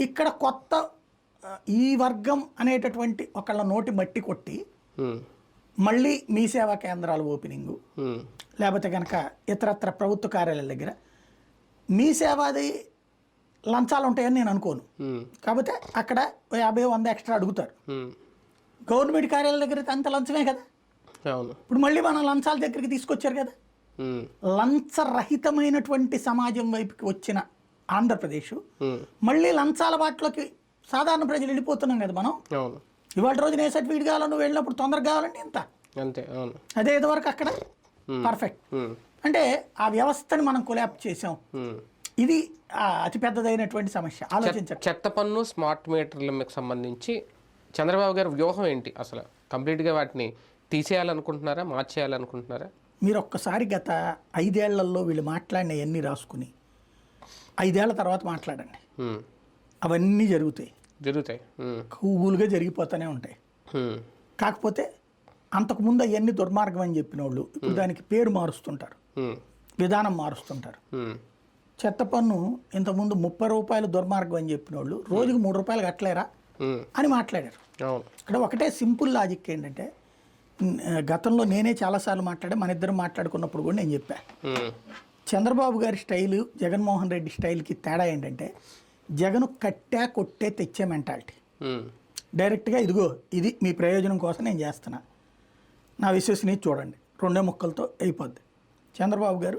ఇక్కడ కొత్త ఈ వర్గం అనేటటువంటి ఒకళ్ళ నోటి మట్టి కొట్టి మళ్ళీ మీ సేవా కేంద్రాల ఓపెనింగు. లేకపోతే కనుక ఇతరత్ర ప్రభుత్వ కార్యాలయాల దగ్గర మీ సేవాది లంచాలు ఉంటాయని నేను అనుకోను. కాకపోతే అక్కడ యాభై వంద ఎక్స్ట్రా అడుగుతారు. గవర్నమెంట్ కార్యాలయాల దగ్గర అంత లంచమే కదా? ఇప్పుడు మళ్ళీ మనం లంచాల దగ్గరికి తీసుకొచ్చారు కదా? లంచరహితమైనటువంటి సమాజం వైపుకి వచ్చిన ఆంధ్రప్రదేశ్. మళ్ళీ లంచాల బాటలోకి సాధారణ ప్రజలు వెళ్ళిపోతున్నాం కదా మనం. ఇవాళ రోజున ఏ సర్టిఫికేట్ కావాలో నువ్వు వెళ్ళినప్పుడు తొందరగా కావాలంటే ఇంత. అంతే అవును. అదే ఇదివరకు అక్కడ? పర్ఫెక్ట్ అంటే ఆ వ్యవస్థని మనం కొలాప్ చేసాం. ఇది అతిపెద్దదైనటువంటి సమస్య. ఆలోచించండి. చెత్త పన్ను స్మార్ట్ మీటర్లకు సంబంధించి చంద్రబాబు గారి వ్యూహం ఏంటి అసలు? కంప్లీట్గా వాటిని తీసేయాలనుకుంటున్నారా మార్చేయాలనుకుంటున్నారా? మీరు ఒక్కసారి గత ఐదేళ్ళలో వీళ్ళు మాట్లాడినవన్నీ రాసుకుని ఐదేళ్ళ తర్వాత మాట్లాడండి. అవన్నీ జరుగుతాయి. జరుగుతాయి. కూగులుగా జరిగిపోతూనే ఉంటాయి. కాకపోతే అంతకుముందు అవన్నీ దుర్మార్గం అని చెప్పిన వాళ్ళు ఇప్పుడు దానికి పేరు మారుస్తుంటారు. విధానం మారుస్తుంటారు. చెత్త పన్ను ఇంతకుముందు ముప్పై రూపాయలు దుర్మార్గం అని చెప్పిన వాళ్ళు రోజుకు మూడు రూపాయలు కట్టలేరా? అని మాట్లాడారు. ఇక్కడ ఒకటే సింపుల్ లాజిక్ ఏంటంటే గతంలో నేనే చాలాసార్లు మాట్లాడా మన ఇద్దరం మాట్లాడుకున్నప్పుడు కూడా నేను చెప్పా. ఉమ్, చంద్రబాబు గారి స్టైలు జగన్మోహన్ రెడ్డి స్టైల్కి తేడా ఏంటంటే జగన్ కట్టా కొట్టే తెచ్చే మెంటాలిటీ. డైరెక్ట్గా ఇదిగో ఇది మీ ప్రయోజనం కోసం నేను చేస్తున్నా. నా విశ్వసనీయ చూడండి. రెండే ముక్కలతో అయిపోద్ది. చంద్రబాబు గారు